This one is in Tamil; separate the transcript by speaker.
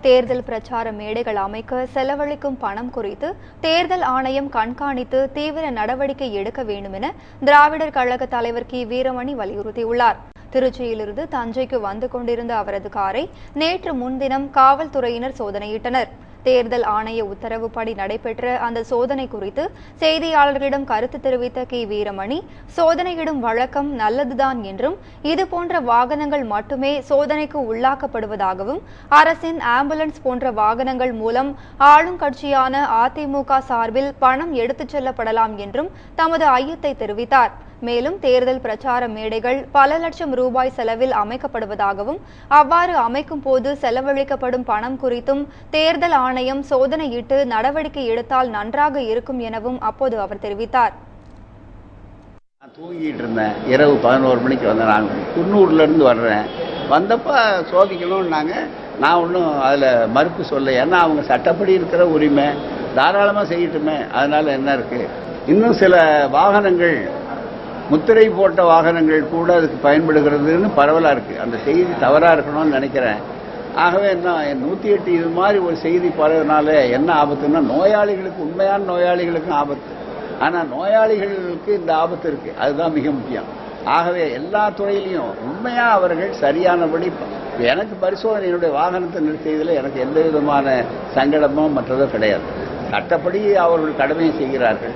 Speaker 1: தேர்தல் பிரச்சார மேடைகள் அமைக்க செலவழிக்கும் பணம் குறித்து தேர்தல் ஆணையம் கண்காணித்து தீவிர நடவடிக்கை எடுக்க வேண்டும் என திராவிடர் கழக தலைவர் கி. வீரமணி வலியுறுத்தியுள்ளார். திருச்சியிலிருந்து தஞ்சைக்கு வந்து கொண்டிருந்த அவரது காரை நேற்று முன்தினம் காவல்துறையினர் சோதனையிட்டனர். தேர்தல் ஆணைய உத்தரவுப்படி நடைபெற்ற அந்த சோதனை குறித்து செய்தியாளர்களிடம் கருத்து தெரிவித்த கி. வீரமணி சோதனையிடும் வழக்கம் நல்லதுதான் என்றும் இது போன்ற வாகனங்கள் மட்டுமே சோதனைக்கு உள்ளாக்கப்படுவதாகவும் அரசின் ஆம்புலன்ஸ் போன்ற வாகனங்கள் மூலம் ஆளும் கட்சியான அதிமுக சார்பில் பணம் எடுத்துச் செல்லப்படலாம் என்றும் தமது ஐயத்தை தெரிவித்தார். மேலும் தேர்தல் பிரச்சார மேடைகள் பல லட்சம் ரூபாய் செலவில் அமைக்கப்படுவதாகவும் அவ்வாறு அமைக்கும் போது செலவழிக்கப்படும் பணம் குறித்தும் தேர்தல் ஆணையம் சோதனையிட்டு நடவடிக்கை எடுத்தால் நன்றாக இருக்கும் எனவும் அப்போது அவர் தெரிவித்தார்.
Speaker 2: நான் தூங்கிட்டு இருந்தேன். இரவு பதினோரு மணிக்கு வந்தேன். நான் குன்னூர்லேருந்து வர்றேன். வந்தப்ப சோதிக்கணும்னாங்க. நான் ஒன்றும் அதில் மறுப்பு சொல்ல ஏன்னா அவங்க சட்டப்படி இருக்கிற உரிமை தாராளமாக செய்யட்டுமே. அதனால என்ன இருக்கு? இன்னும் சில வாகனங்கள் முத்திரை போட்ட வாகனங்கள் கூட அதுக்கு பயன்படுகிறதுன்னு பரவலாக இருக்குது அந்த செய்தி தவறாக இருக்கணும்னு நினைக்கிறேன். ஆகவே என்ன நூற்றி எட்டு இது மாதிரி ஒரு செய்தி பரவனால என்ன ஆபத்துன்னா நோயாளிகளுக்கு உண்மையான நோயாளிகளுக்கும் ஆபத்து. ஆனால் நோயாளிகளுக்கு இந்த ஆபத்து இருக்குது அதுதான் மிக முக்கியம். ஆகவே எல்லா துறையிலையும் உண்மையாக அவர்கள் சரியானபடி எனக்கு பரிசோதனையினுடைய வாகனத்தை நிறுத்தியதில் எனக்கு எந்த விதமான சங்கடமோ மற்றதோ கிடையாது. சட்டப்படி அவர்கள் கடமையை செய்கிறார்கள்.